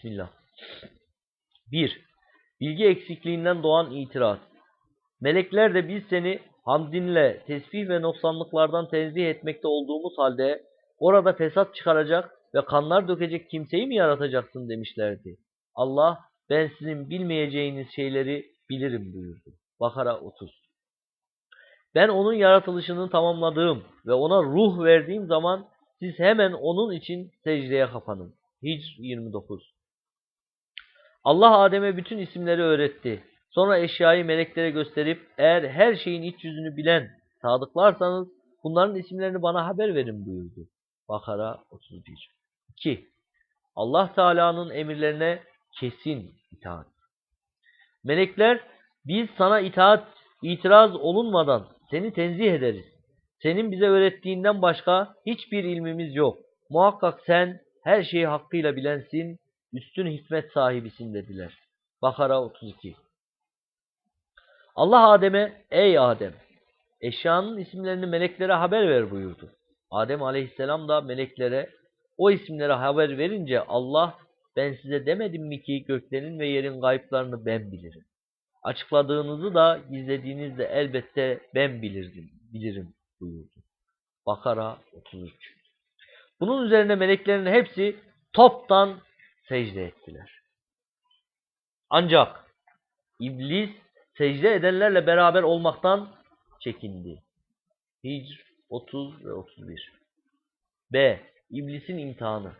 Bismillah. 1. Bilgi eksikliğinden doğan itiraz. Melekler de biz seni hamdinle tesbih ve noksanlıklardan tenzih etmekte olduğumuz halde orada fesat çıkaracak ve kanlar dökecek kimseyi mi yaratacaksın demişlerdi. Allah ben sizin bilmeyeceğiniz şeyleri bilirim buyurdu. Bakara 30 Ben onun yaratılışını tamamladığım ve ona ruh verdiğim zaman siz hemen onun için secdeye kapanın. Hicr 29 Allah Adem'e bütün isimleri öğretti. Sonra eşyayı meleklere gösterip eğer her şeyin iç yüzünü bilen sadıklarsanız bunların isimlerini bana haber verin buyurdu. Bakara 31 2. Allah Teala'nın emirlerine kesin itaat. Melekler biz sana itaat itiraz olunmadan seni tenzih ederiz. Senin bize öğrettiğinden başka hiçbir ilmimiz yok. Muhakkak sen her şeyi hakkıyla bilensin, üstün hikmet sahibisin dediler. Bakara 32 Allah Adem'e ey Adem eşyanın isimlerini meleklere haber ver buyurdu. Adem aleyhisselam da meleklere o isimlere haber verince Allah ben size demedim mi ki göklerin ve yerin gayıplarını ben bilirim. Açıkladığınızı da gizlediğinizi de elbette ben bilirdim, bilirim buyurdu. Bakara 33 Bunun üzerine meleklerin hepsi toptan secde ettiler. Ancak iblis secde edenlerle beraber olmaktan çekindi. Hicr 30 ve 31 B. İblisin imtihanı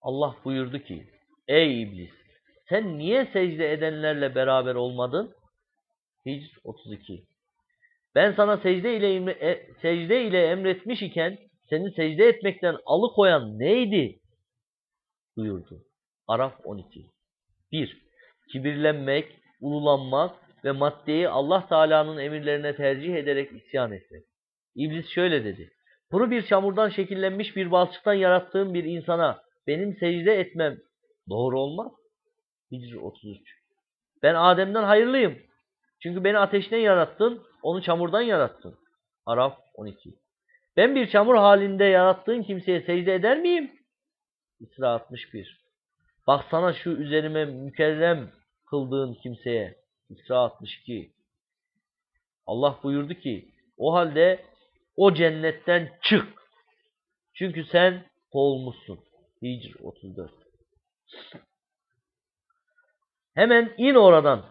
Allah buyurdu ki Ey iblis sen niye secde edenlerle beraber olmadın? Hicr 32 Ben sana secde ile, e, secde ile emretmiş iken seni secde etmekten alıkoyan neydi? Buyurdu. Araf 12 1. Kibirlenmek, ululanmak ve maddeyi Allah Teala'nın emirlerine tercih ederek isyan etmek. İblis şöyle dedi. Kuru bir çamurdan şekillenmiş bir balçıktan yarattığım bir insana benim secde etmem doğru olmaz. Hicr 33 Ben Adem'den hayırlıyım. Çünkü beni ateşten yarattın, onu çamurdan yarattın. Araf 12 Ben bir çamur halinde yarattığın kimseye secde eder miyim? İsra 61 Bak sana şu üzerime mükerrem kıldığın kimseye. İsra 62 Allah buyurdu ki o halde o cennetten çık. Çünkü sen kovulmuşsun. Hicr 34 Hemen in oradan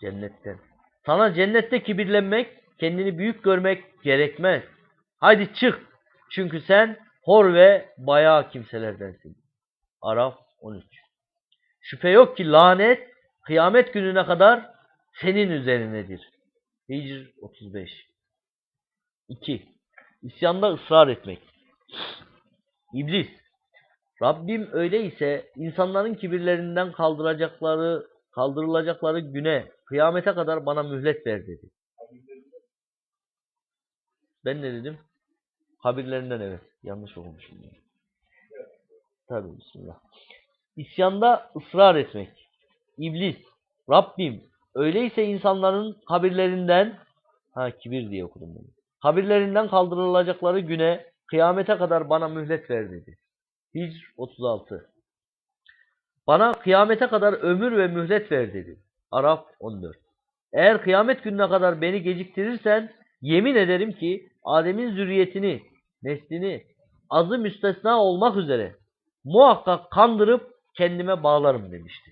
cennetten. Sana cennette kibirlenmek, kendini büyük görmek gerekmez. Haydi çık. Çünkü sen hor ve bayağı kimselerdensin. Araf 13 Şüphe yok ki lanet kıyamet gününe kadar senin üzerinedir. Hicr 35 2. İsyanda ısrar etmek. İblis Rabbim öyleyse insanların kibirlerinden kaldıracakları, kaldırılacakları güne, kıyamete kadar bana mühlet ver dedi. Ben ne dedim? Kabirlerinden evet. Yanlış okumuşum. Tabii bismillah. İsyanda ısrar etmek. İblis. Rabbim öyleyse insanların kabirlerinden ha kibir diye okudum bunu. Kabirlerinden kaldırılacakları güne kıyamete kadar bana mühlet ver dedi. Hicr 36 Bana kıyamete kadar ömür ve mühlet ver dedi. Araf 14 Eğer kıyamet gününe kadar beni geciktirirsen yemin ederim ki Adem'in zürriyetini, neslini azı müstesna olmak üzere muhakkak kandırıp kendime bağlarım demişti.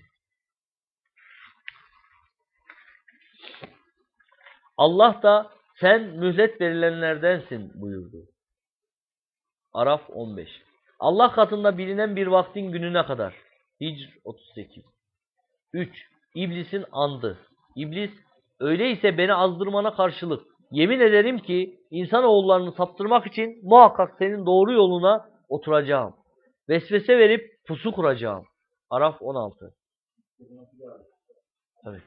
Allah da sen mühlet verilenlerdensin buyurdu. Araf 15 Allah katında bilinen bir vaktin gününe kadar. Hicr 38 3. İblisin andı. İblis öyleyse beni azdırmana karşılık yemin ederim ki insanoğullarını saptırmak için muhakkak senin doğru yoluna oturacağım. Vesvese verip pusu kuracağım. Araf 16 Evet.